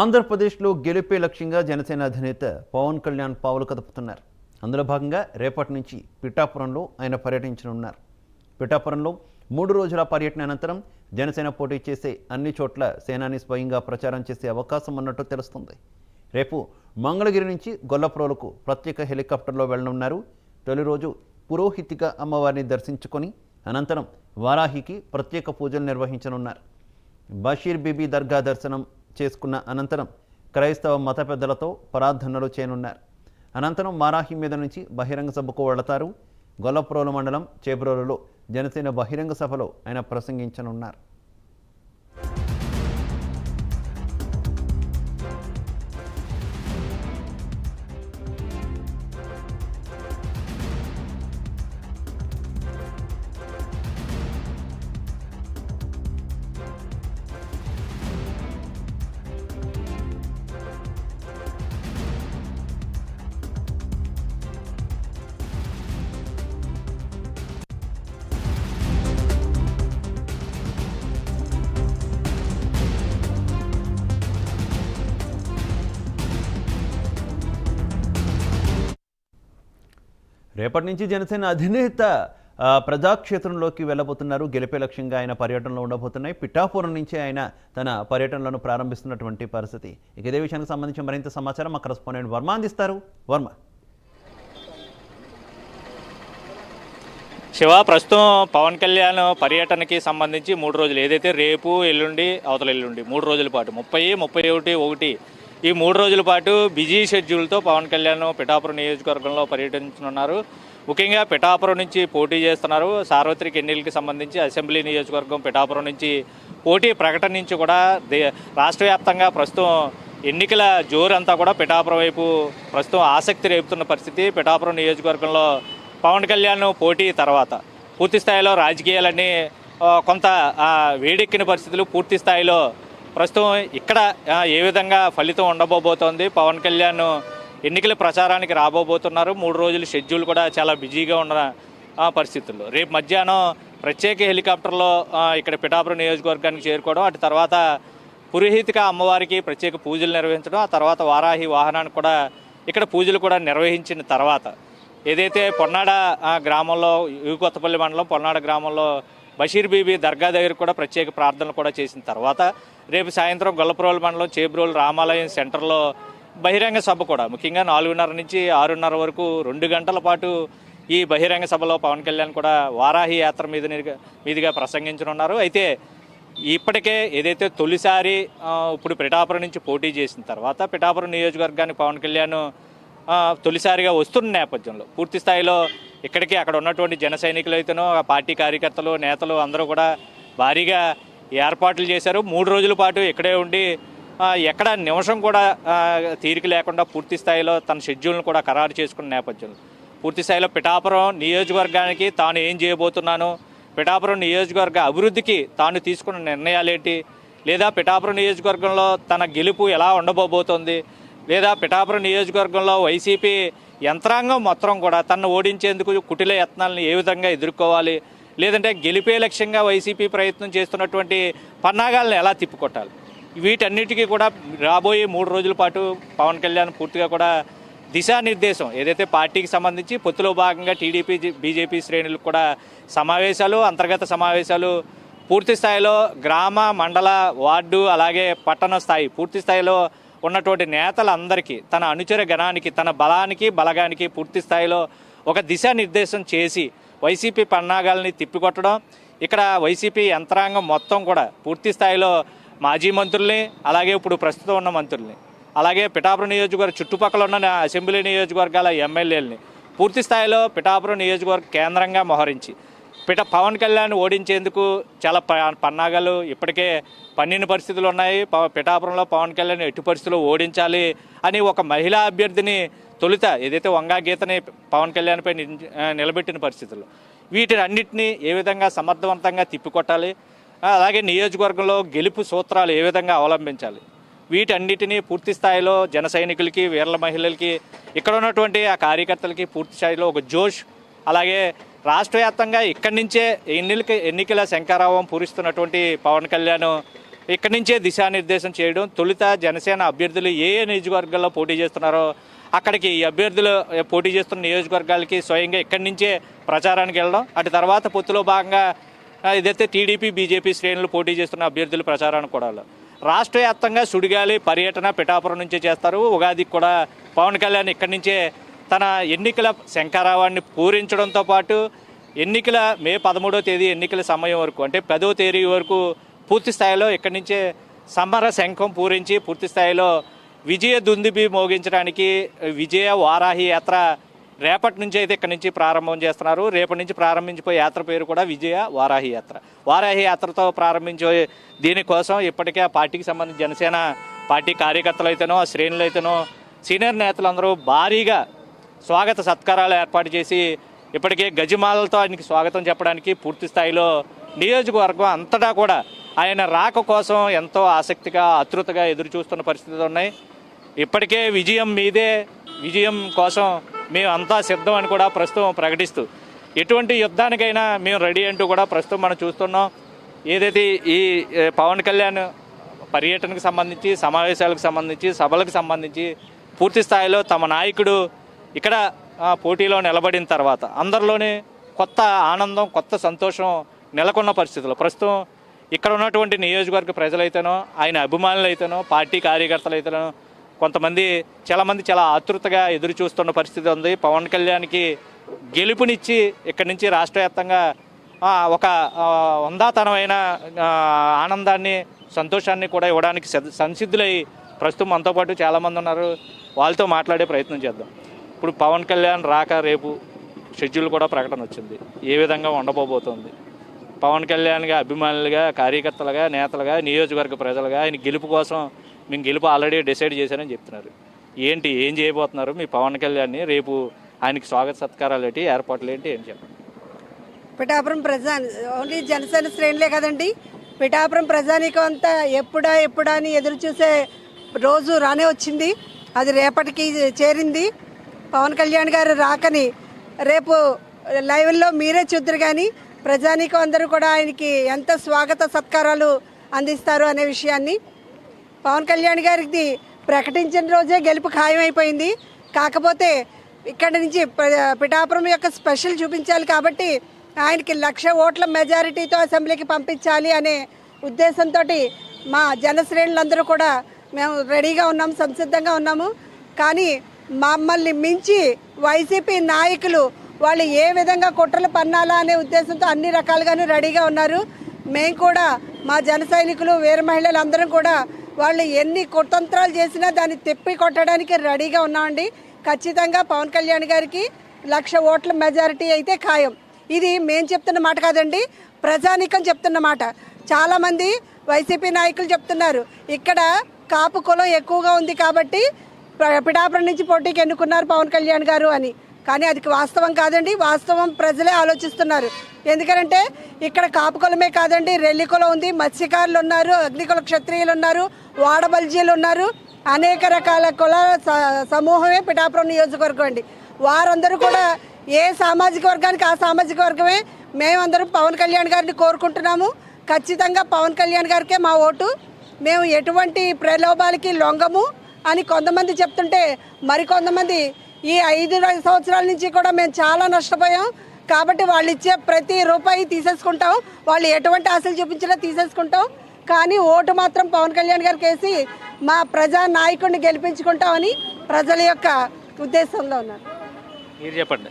ఆంధ్రప్రదేశ్లో గెలిపే లక్ష్యంగా జనసేన అధినేత పవన్ కళ్యాణ్ పావులు కదుపుతున్నారు. అందులో భాగంగా రేపటి నుంచి పిఠాపురంలో ఆయన పర్యటించనున్నారు. పిఠాపురంలో మూడు రోజుల పర్యటన అనంతరం జనసేన పోటీ చేసే అన్ని చోట్ల సేనాని స్వయంగా ప్రచారం చేసే అవకాశం ఉన్నట్టు తెలుస్తుంది. రేపు మంగళగిరి నుంచి గొల్లప్రోలకు ప్రత్యేక హెలికాప్టర్లో వెళ్ళనున్నారు తొలి రోజు పురోహితిగా అమ్మవారిని దర్శించుకొని అనంతరం వారాహికి ప్రత్యేక పూజలు నిర్వహించనున్నారు. బషీర్ బీబీ దర్గా దర్శనం చేసుకున్న అనంతరం క్రైస్తవ మత పెద్దలతో ప్రార్థనలు చేయనున్నారు. అనంతరం మారాహి మీద నుంచి బహిరంగ సభకు వెళతారు. గొల్లప్రోలు మండలం చేబ్రోలులో జనసేన బహిరంగ సభలో ఆయన ప్రసంగించనున్నారు. రేపటి నుంచి జనసేన అధినేత ప్రజాక్షేత్రంలోకి వెళ్ళబోతున్నారు. గెలిపే లక్ష్యంగా ఆయన పర్యటనలో ఉండబోతున్నాయి. పిఠాపురం నుంచి ఆయన తన పర్యటనలను ప్రారంభిస్తున్నటువంటి పరిస్థితి. ఇక ఇదే విషయానికి సంబంధించి మరింత సమాచారం మా కరస్పాండెంట్ వర్మ అందిస్తారు. వర్మ. శివ ప్రస్తుతం పవన్ కళ్యాణ్ పర్యటనకి సంబంధించి మూడు రోజులు. ఏదైతే రేపు ఎల్లుండి అవతల ఎల్లుండి మూడు రోజుల పాటు. ముప్పై ముప్పై ఒకటి ఒకటి ఈ మూడు రోజుల పాటు బిజీ షెడ్యూల్తో పవన్ కళ్యాణ్ పిఠాపురం నియోజకవర్గంలో పర్యటించనున్నారు. ముఖ్యంగా పిఠాపురం నుంచి పోటీ చేస్తున్నారు. సార్వత్రిక ఎన్నికలకు సంబంధించి అసెంబ్లీ నియోజకవర్గం పిఠాపురం నుంచి పోటీ ప్రకటన నుంచి కూడా దే- రాష్ట్ర వ్యాప్తంగా ప్రస్తుతం ఎన్నికల జోరంతా కూడా పిఠాపురం వైపు ప్రస్తుతం ఆసక్తి రేపుతున్న పరిస్థితి పిఠాపురం నియోజకవర్గంలో పవన్ కళ్యాణ్ పోటీ తర్వాత పూర్తి స్థాయిలో రాజకీయాలన్నీ కొంత వేడెక్కిన పరిస్థితులు పూర్తి స్థాయిలో ప్రస్తుతం ఇక్కడ ఏ విధంగా ఫలితం ఉండబోబోతోంది? పవన్ కళ్యాణ్ ఎన్నికల ప్రచారానికి రాబోబోతున్నారు. మూడు రోజులు షెడ్యూల్ కూడా చాలా బిజీగా ఉన్న పరిస్థితుల్లో. రేపు మధ్యాహ్నం ప్రత్యేక హెలికాప్టర్లో ఇక్కడ పిఠాపురం నియోజకవర్గానికి చేరుకోవడం అటు తర్వాత పురోహితిక అమ్మవారికి ప్రత్యేక పూజలు నిర్వహించడం ఆ తర్వాత వారాహి వాహనానికి కూడా ఇక్కడ పూజలు కూడా నిర్వహించిన తర్వాత ఏదైతే పొన్నాడ గ్రామంలో యు కొత్తపల్లి మండలం పొన్నాడ గ్రామంలో బషీర్ బీబీ దర్గా దగ్గర కూడా ప్రత్యేక ప్రార్థనలు కూడా చేసిన తర్వాత రేపు సాయంత్రం గొల్లపురోలు మండలం చేబ్రోలు రామాలయం సెంటర్లో బహిరంగ సభ కూడా. ముఖ్యంగా నాలుగున్నర నుంచి ఆరున్నర వరకు రెండు గంటల పాటు ఈ బహిరంగ సభలో పవన్ కళ్యాణ్ కూడా వారాహి యాత్ర మీద మీదుగా ప్రసంగించనున్నారు. అయితే ఇప్పటికే ఏదైతే తొలిసారి ఇప్పుడు పిఠాపురం నుంచి పోటీ చేసిన తర్వాత పిఠాపురం నియోజకవర్గానికి పవన్ కళ్యాణ్ తొలిసారిగా వస్తున్న నేపథ్యంలో పూర్తి స్థాయిలో ఇక్కడికి అక్కడ ఉన్నటువంటి జన సైనికులు అయితేనో పార్టీ కార్యకర్తలు నేతలు అందరూ కూడా భారీగా ఏర్పాట్లు చేశారు. మూడు రోజుల పాటు ఇక్కడే ఉండి ఎక్కడ నిమిషం కూడా తీరిక లేకుండా పూర్తి స్థాయిలో తన షెడ్యూల్ను కూడా ఖరారు చేసుకున్న నేపథ్యంలో. పూర్తి స్థాయిలో పిఠాపురం నియోజకవర్గానికి తాను ఏం చేయబోతున్నాను? పిఠాపురం నియోజకవర్గ అభివృద్ధికి తాను తీసుకున్న నిర్ణయాలేంటి? లేదా పిఠాపురం నియోజకవర్గంలో తన గెలుపు ఎలా ఉండబోబోతోంది లేదా పిఠాపురం నియోజకవర్గంలో వైసీపీ యంత్రాంగం మొత్తం కూడా తనను ఓడించేందుకు కుటిల యత్నాలను ఏ విధంగా ఎదుర్కోవాలి? లేదంటే గెలిపే లక్ష్యంగా వైసీపీ ప్రయత్నం చేస్తున్నటువంటి పన్నాగాలను ఎలా తిప్పుకొట్టాలి? వీటన్నిటికీ కూడా రాబోయే మూడు రోజుల పాటు పవన్ కళ్యాణ్ పూర్తిగా కూడా దిశానిర్దేశం. ఏదైతే పార్టీకి సంబంధించి పొత్తులో భాగంగా టీడీపీ బీజేపీ శ్రేణులకు కూడా సమావేశాలు అంతర్గత సమావేశాలు పూర్తి స్థాయిలో గ్రామ మండల వార్డు అలాగే పట్టణ స్థాయి పూర్తి స్థాయిలో ఉన్నటువంటి నేతలందరికీ తన అనుచర గణానికి తన బలానికి బలగానికి పూర్తి స్థాయిలో ఒక దిశానిర్దేశం చేసి వైసీపీ పన్నాగాల్ని తిప్పికొట్టడం ఇక్కడ వైసీపీ యంత్రాంగం మొత్తం కూడా పూర్తి స్థాయిలో మాజీ మంత్రుల్ని అలాగే ఇప్పుడు ప్రస్తుతం ఉన్న మంత్రుల్ని అలాగే పిఠాపురం నియోజకవర్గ చుట్టుపక్కల ఉన్న అసెంబ్లీ నియోజకవర్గాల ఎమ్మెల్యేలని పూర్తి స్థాయిలో పిఠాపురం నియోజకవర్గ కేంద్రంగా మోహరించి పిఠ పవన్ కళ్యాణ్ ఓడించేందుకు చాలా పన్నాగాలు ఇప్పటికే పన్నిన పరిస్థితులు ఉన్నాయి. పిఠాపురంలో పవన్ కళ్యాణ్ ఎట్టి పరిస్థితుల్లో ఓడించాలి అని ఒక మహిళా అభ్యర్థిని తొలుత ఏదైతే వంగా గీతని పవన్ కళ్యాణ్పై నిలబెట్టిన పరిస్థితుల్లో వీటిని అన్నింటినీ ఏ విధంగా సమర్థవంతంగా తిప్పికొట్టాలి? అలాగే నియోజకవర్గంలో గెలుపు సూత్రాలు ఏ విధంగా అవలంబించాలి? వీటన్నిటినీ పూర్తి స్థాయిలో జన సైనికులకి వీరల మహిళలకి ఇక్కడ ఉన్నటువంటి ఆ కార్యకర్తలకి పూర్తి స్థాయిలో ఒక జోష్ అలాగే రాష్ట్ర వ్యాప్తంగా ఇక్కడి నుంచే ఎన్నికల ఎన్నికల శంకారావం పూరిస్తున్నటువంటి పవన్ కళ్యాణ్ ఇక్కడి నుంచే దిశానిర్దేశం చేయడం తొలుత జనసేన అభ్యర్థులు ఏ ఏ నియోజకవర్గాల్లో పోటీ చేస్తున్నారో అక్కడికి అభ్యర్థులు పోటీ చేస్తున్న నియోజకవర్గాలకి స్వయంగా ఇక్కడి నుంచే ప్రచారానికి వెళ్ళడం. అటు తర్వాత పొత్తులో భాగంగా ఇదైతే టీడీపీ బీజేపీ శ్రేణులు పోటీ చేస్తున్న అభ్యర్థుల ప్రచారానికి కూడా రాష్ట్ర వ్యాప్తంగా సుడిగాలి పర్యటన పిఠాపురం నుంచే చేస్తారు. ఉగాదికి కూడా పవన్ కళ్యాణ్ ఇక్కడి నుంచే తన ఎన్నికల శంఖారావాన్ని పూరించడంతో పాటు ఎన్నికల మే పదమూడో తేదీ ఎన్నికల సమయం వరకు అంటే పదో తేదీ వరకు పూర్తి స్థాయిలో ఇక్కడి నుంచే సమర శంఖం పూరించి పూర్తి స్థాయిలో విజయ దుందిబి మోగించడానికి విజయ వారాహి యాత్ర రేపటి నుంచి అయితే ఇక్కడ నుంచి ప్రారంభం చేస్తున్నారు. రేపటి నుంచి ప్రారంభించిపోయే యాత్ర పేరు కూడా విజయ వారాహి యాత్ర. వారాహి యాత్రతో ప్రారంభించే దీనికోసం ఇప్పటికే ఆ పార్టీకి సంబంధించి జనసేన పార్టీ కార్యకర్తలు అయితేనో ఆ శ్రేణులు అయితేనో సీనియర్ నేతలందరూ భారీగా స్వాగత సత్కారాలు ఏర్పాటు చేసి ఇప్పటికే గజమాలతో ఆయనకి స్వాగతం చెప్పడానికి పూర్తి స్థాయిలో నియోజకవర్గం అంతటా కూడా ఆయన రాక కోసం ఎంతో ఆసక్తిగా ఆతృతగా ఎదురు చూస్తున్న పరిస్థితులు ఉన్నాయి. ఇప్పటికే విజయం మీదే విజయం కోసం మేము అంతా సిద్ధం అని కూడా ప్రస్తుతం ప్రకటిస్తూ. ఎటువంటి యుద్ధానికైనా మేము రెడీ అంటూ కూడా ప్రస్తుతం మనం చూస్తున్నాం. ఏదైతే ఈ పవన్ కళ్యాణ్ పర్యటనకు సంబంధించి సమావేశాలకు సంబంధించి సభలకు సంబంధించి పూర్తి స్థాయిలో తమ నాయకుడు ఇక్కడ పోటీలో నిలబడిన తర్వాత అందరిలోనే కొత్త ఆనందం కొత్త సంతోషం నెలకొన్న పరిస్థితులు. ప్రస్తుతం ఇక్కడ ఉన్నటువంటి నియోజకవర్గ ప్రజలైతేనో ఆయన అభిమానులు అయితేనో పార్టీ కార్యకర్తలు అయితేనో కొంతమంది చాలామంది చాలా ఆతృతగా ఎదురు చూస్తున్న పరిస్థితి ఉంది. పవన్ కళ్యాణ్కి గెలుపునిచ్చి ఇక్కడి నుంచి రాష్ట్ర వ్యాప్తంగా ఒక ఆ, వందాతనమైన ఆనందాన్ని సంతోషాన్ని కూడా ఇవ్వడానికి సద్- సంసిద్ధులై ప్రస్తుతం మనతో పాటు చాలామంది ఉన్నారు. వాళ్ళతో మాట్లాడే ప్రయత్నం చేద్దాం. ఇప్పుడు పవన్ కళ్యాణ్ రాక రేపు షెడ్యూల్ కూడా ప్రకటన వచ్చింది. ఏ విధంగా ఉండబోబోతోంది పవన్ కళ్యాణ్గా అభిమానులుగా కార్యకర్తలుగా నేతలుగా నియోజకవర్గ ప్రజలుగా ఆయన గెలుపు కోసం మేము గెలుపు ఆల్రెడీ డిసైడ్ చేశారని చెప్తున్నారు. ఏంటి ఏం చేయబోతున్నారు మీ పవన్ కళ్యాణ్ని? రేపు ఆయనకి స్వాగత సత్కారాలు ఏంటి ఏర్పాట్లు ఏంటి ఏం చెప్పండి. పిఠాపురం ప్రజా ఓన్లీ జనసేన శ్రేణులే కదండి. పిఠాపురం ప్రజానీకం అంతా ఎప్పుడా ఎప్పుడా అని ఎదురు చూసే రోజు రానే వచ్చింది. అది రేపటికి చేరింది. పవన్ కళ్యాణ్ గారు రాకని రేపు లైవ్లో మీరే చూద్దరు కానీ ప్రజానీకం అందరూ కూడా ఆయనకి ఎంత స్వాగత సత్కారాలు అందిస్తారు అనే విషయాన్ని పవన్ కళ్యాణ్ గారికి ప్రకటించిన రోజే గెలుపు ఖాయమైపోయింది. కాకపోతే ఇక్కడి నుంచి ప- పిఠాపురం యొక్క స్పెషల్ చూపించాలి కాబట్టి ఆయనకి లక్ష ఓట్ల మెజారిటీతో అసెంబ్లీకి పంపించాలి అనే ఉద్దేశంతో మా జనశ్రేణులందరూ కూడా మేము రెడీగా ఉన్నాము సంసిద్ధంగా ఉన్నాము. కానీ మమ్మల్ని మించి వైసీపీ నాయకులు వాళ్ళు ఏ విధంగా కుట్రలు పన్నాలా అనే ఉద్దేశంతో అన్ని రకాలుగాను రెడీగా ఉన్నారు. మేము కూడా మా జన సైనికులు వేరే మహిళలు అందరం కూడా వాళ్ళు ఎన్ని కుతంత్రాలు చేసినా దాన్ని తిప్పి కొట్టడానికి రెడీగా ఉన్నామండి. ఖచ్చితంగా పవన్ కళ్యాణ్ గారికి లక్ష ఓట్ల మెజారిటీ అయితే ఖాయం. ఇది మేము చెప్తున్న మాట కాదండి ప్రజానీకం చెప్తున్న మాట. చాలామంది వైసీపీ నాయకులు చెప్తున్నారు ఇక్కడ కాపు కులం ఎక్కువగా ఉంది కాబట్టి పిఠాపురం నుంచి పోటీకి ఎన్నుకున్నారు పవన్ కళ్యాణ్ గారు అని. కానీ అది వాస్తవం కాదండి. వాస్తవం ప్రజలే ఆలోచిస్తున్నారు. ఎందుకంటే ఇక్కడ కాపు కులమే కాదండి. రెల్లి కులం ఉంది మత్స్యకారులు ఉన్నారు అగ్నికుల క్షత్రియులు ఉన్నారు వాడబల్జీలు ఉన్నారు. అనేక రకాల కుల స- సమూహమే పిఠాపురం నియోజకవర్గం అండి. వారందరూ కూడా ఏ సామాజిక వర్గానికి ఆ సామాజిక వర్గమే మేమందరం పవన్ కళ్యాణ్ గారిని కోరుకుంటున్నాము. ఖచ్చితంగా పవన్ కళ్యాణ్ గారికే మా ఓటు. మేము ఎటువంటి ప్రలోభాలకి లొంగము అని కొంతమంది చెప్తుంటే మరికొంతమంది ఈ ఐదు సంవత్సరాల నుంచి కూడా మేము చాలా నష్టపోయాం. కాబట్టి వాళ్ళు ఇచ్చే ప్రతి రూపాయి తీసేసుకుంటాం. వాళ్ళు ఎటువంటి ఆశలు చూపించినా తీసేసుకుంటాం. కానీ ఓటు మాత్రం పవన్ కళ్యాణ్ గారికి వేసి మా ప్రజా నాయకుడిని గెలిపించుకుంటామని ప్రజల యొక్క ఉద్దేశంలో ఉన్నారు. మీరు చెప్పండి.